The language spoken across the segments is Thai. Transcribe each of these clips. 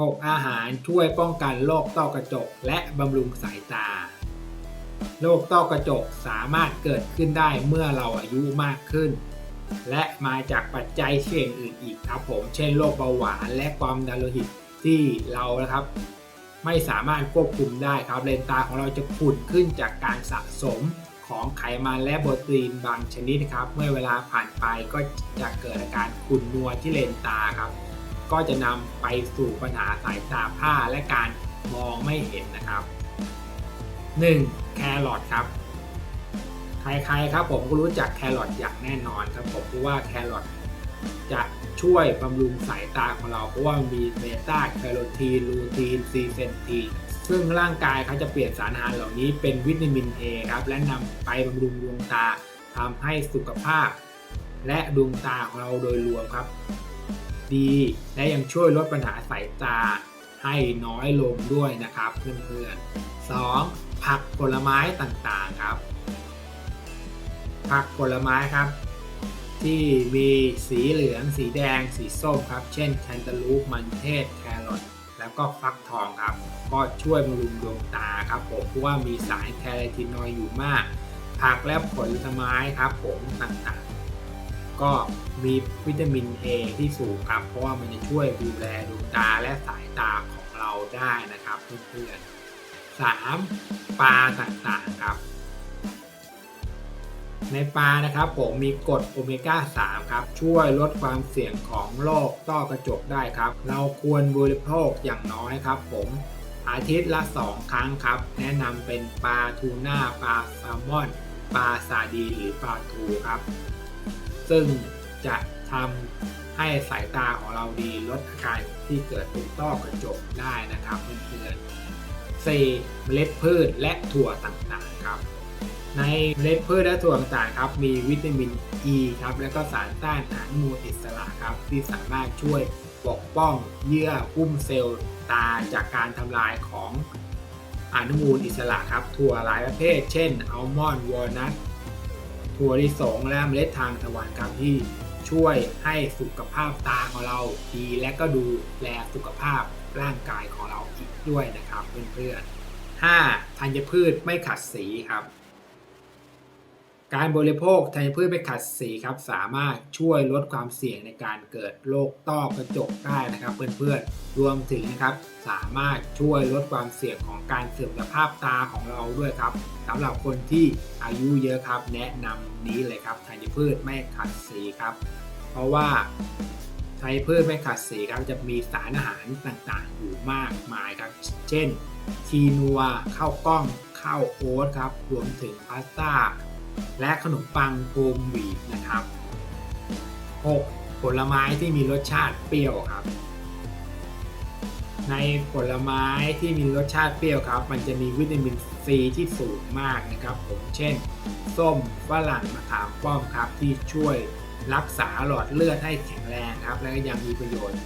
6. อาหารช่วยป้องกันโรคต้อกระจก และบำรุงสายตา โรคต้อกระจกสามารถเกิดขึ้นได้เมื่อเราอายุมากขึ้น และมาจากปัจจัยเสี่ยงอื่นอีกครับผม เช่นโรคเบาหวานและความดันโลหิตที่เรานะครับ ไม่สามารถควบคุมได้ครับเลนตาของเราจะขุ่นขึ้นจากการสะสมของไขมันและโปรตีนบางชนิดนะครับ เมื่อเวลาผ่านไปก็จะเกิดอาการขุ่นนัวที่เลนตาครับ ก็จะนำไปสู่ปัญหาสายตาผ้าและการมองไม่เห็นนะครับ 1. แครอทครับ ใครๆครับผมก็รู้จักแครอทอย่างแน่นอนครับผมเพราะว่าแครอทจะช่วยบำรุงสายตาของเราเพราะว่ามีเบต้าแคโรทีนลูทีนซีเซนทีนซึ่งร่างกายเขาจะเปลี่ยนสารอาหารเหล่านี้เป็นวิตามิน A ครับและนำไปบำรุงดวงตาทำให้สุขภาพ และดวงตาของเราโดยรวมครับ ดี และยังช่วยลดปัญหาสายตาให้น้อยลงด้วยนะครับเพื่อนๆ 2. ผักผลไม้ต่างๆครับ ผักผลไม้ครับ ที่มีสีเหลือง สีแดง สีส้มครับ เช่นแคนตาลูปมันเทศแครอทแล้วก็ฟักทองครับ ก็ช่วยบำรุงดวงตาครับผมเพราะว่ามีสารแคโรทีนอยด์อยู่มาก ผักและผลไม้ครับผมต่างๆ ก็มีวิตามิน A ที่สูงครับ เพราะว่ามันจะช่วยดูแลดวงตาและสายตาของเราได้นะครับเพื่อนๆ 3. ปลาต่างๆครับ ในปลานะครับผมมีกรดโอเมก้า 3 ครับ ช่วยลดความเสี่ยงของโรคต้อกระจกได้ครับ เราควรบริโภคอย่างน้อยครับ ผมอาทิตย์ละ 2 ครั้งครับ แนะนำเป็นปลาทูน่าปลาแซลมอนปลาซาดีหรือปลาทูครับ ซึ่งจะทำให้สายตาของเราดีลดอาการที่เกิดเป็นต้อกระจกได้นะครับเพื่อนๆ 4. เมล็ดพืชและถั่วต่างๆครับ ในเมล็ดพืชและถั่วต่างๆครับ มีวิตามิน E ครับและก็สารต้านอนุมูลอิสระครับ ที่สามารถช่วยปกป้องเยื่อหุ้มเซลล์ตาจากการทำลายของอนุมูลอิสระครับถั่วหลายประเภท เช่นอัลมอนด์วอลนัท ถั่วลิสงและเมล็ดทางตะวันกรรมที่ช่วยให้สุขภาพตาของเราดีและก็ดูแลสุขภาพร่างกายของเราอีกด้วยนะครับเพื่อนๆ 5. ธัญพืชไม่ขัดสีครับ การบริโภคธัญพืชไม่ขัดสีครับสามารถช่วยลดความเสี่ยงในการเกิดโรคต้อกระจกได้นะครับเพื่อนๆ รวมถึงนะครับสามารถช่วยลดความเสี่ยงของการเสื่อมสภาพตาของเราด้วยครับสำหรับคนที่อายุเยอะครับแนะนำนี้เลยครับธัญพืชไม่ขัดสีครับ เพราะว่าธัญพืชไม่ขัดสีครับจะมีสารอาหารต่างๆ อยู่มากมายครับเช่นคีนัวข้าวกล้องข้าวโอ๊ตครับรวมถึงพาสต้า และขนมปังโฮมวีดนะครับ 6. ผลไม้ที่มีรสชาติเปรี้ยวครับ ในผลไม้ที่มีรสชาติเปรี้ยวครับ มันจะมีวิตามินซีที่สูงมากนะครับ ผมเช่น ส้มฝรั่งมะขามป้อมครับ ที่ช่วยรักษาหลอดเลือดให้แข็งแรงครับ และก็ยังมีประโยชน์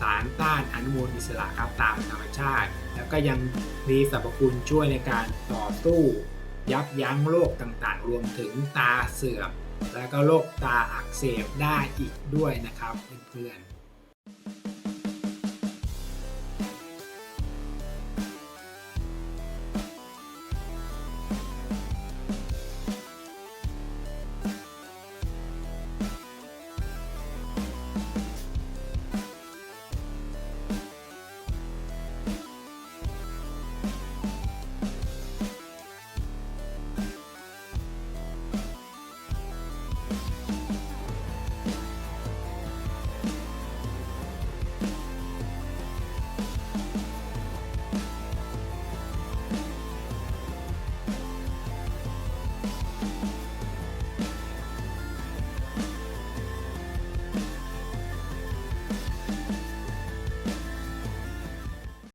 สารต้านอนุมูลอิสระครับตามธรรมชาติ แล้วก็ยังมีสรรพคุณช่วยในการต่อสู้ ยับยั้งโรคต่างๆ รวมถึงตาเสื่อม และก็โรคตาอักเสบได้อีกด้วยนะครับเพื่อนๆ